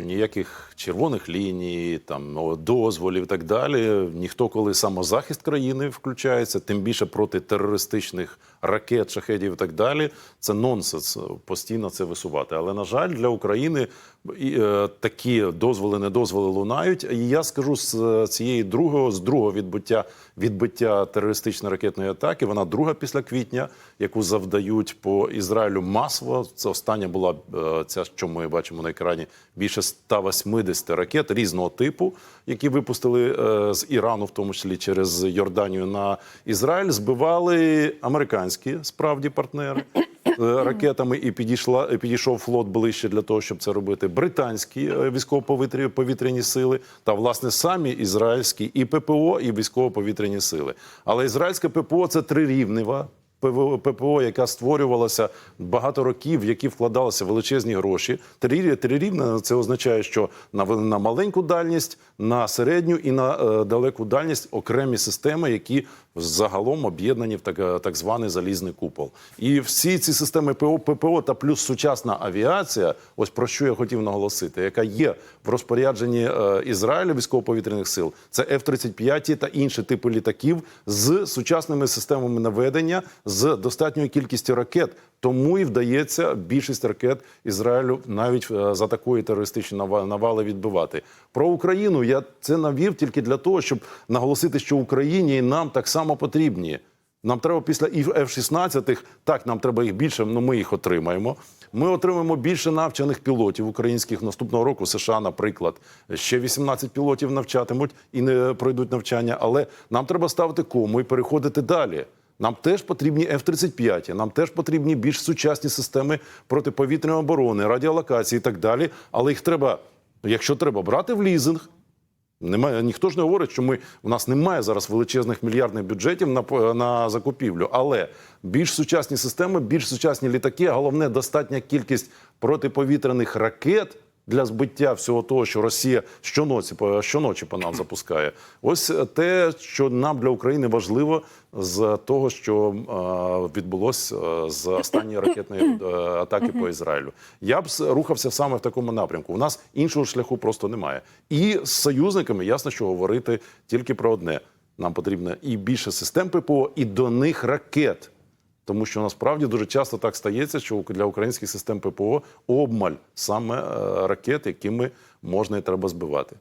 Ніяких червоних ліній, там дозволів і так далі. Ніхто, коли самозахист країни включається, тим більше проти терористичних ракет, шахедів і так далі. Це нонсенс постійно це висувати. Але на жаль, для України е, такі дозволи, недозволи лунають. І я скажу з е, цієї другого, з другого відбиття відбиття терористичної ракетної атаки. Вона друга після квітня, яку завдають по Ізраїлю масово. Це остання була е, ця, що ми бачимо на екрані, більше 180 ракет різного типу, які випустили з Ірану, в тому числі через Йорданію на Ізраїль. Збивали американські справді партнери. Е, Ракетами і підійшла підійшов флот ближче для того, щоб це робити. Британські е, військово-повітряні сили та власне самі ізраїльські і ППО, і військово-повітряні сили. Але ізраїльське ППО це трирівнева ППО, яка створювалася багато років, в які вкладалися величезні гроші. Трирі- Трирівна це означає, що на, на маленьку дальність, на середню і на е, далеку дальність окремі системи, які загалом об'єднані в так, е, так званий залізний купол. І всі ці системи ПО, ППО та плюс сучасна авіація, ось про що я хотів наголосити, яка є в розпорядженні е, Ізраїлю військово-повітряних сил, це F-35 та інші типи літаків з сучасними системами наведення, з достатньою кількістю ракет. Тому і вдається більшість ракет Ізраїлю навіть е, за такої терористичної нава- навали відбивати. Про Україну я це навів тільки для того, щоб наголосити, що Україні і нам так само потрібні. Нам треба після F-16, так, нам треба їх більше, але ми їх отримаємо. Ми отримаємо більше навчених пілотів українських наступного року. США, наприклад, ще 18 пілотів навчатимуть і не пройдуть навчання. Але нам треба ставити кому і переходити далі. Нам теж потрібні F-35, нам теж потрібні більш сучасні системи протиповітряної оборони, радіолокації і так далі. Але їх треба, якщо треба, брати в лізинг. Немає ніхто ж не говорить, що ми у нас немає зараз величезних мільярдних бюджетів на на закупівлю, але більш сучасні системи, більш сучасні літаки, головне достатня кількість протиповітряних ракет для збиття всього того, що Росія щоночі щоночі по нам запускає. Ось те, що нам для України важливо з того, що е, відбулося е, з останньої ракетної е, атаки по Ізраїлю. Я б рухався саме в такому напрямку. У нас іншого шляху просто немає. І з союзниками ясно, що говорити тільки про одне: нам потрібно і більше систем ППО, і до них ракет. Тому що насправді дуже часто так стається, що для українських систем ППО обмаль саме ракети, ракет, якими можна і треба збивати.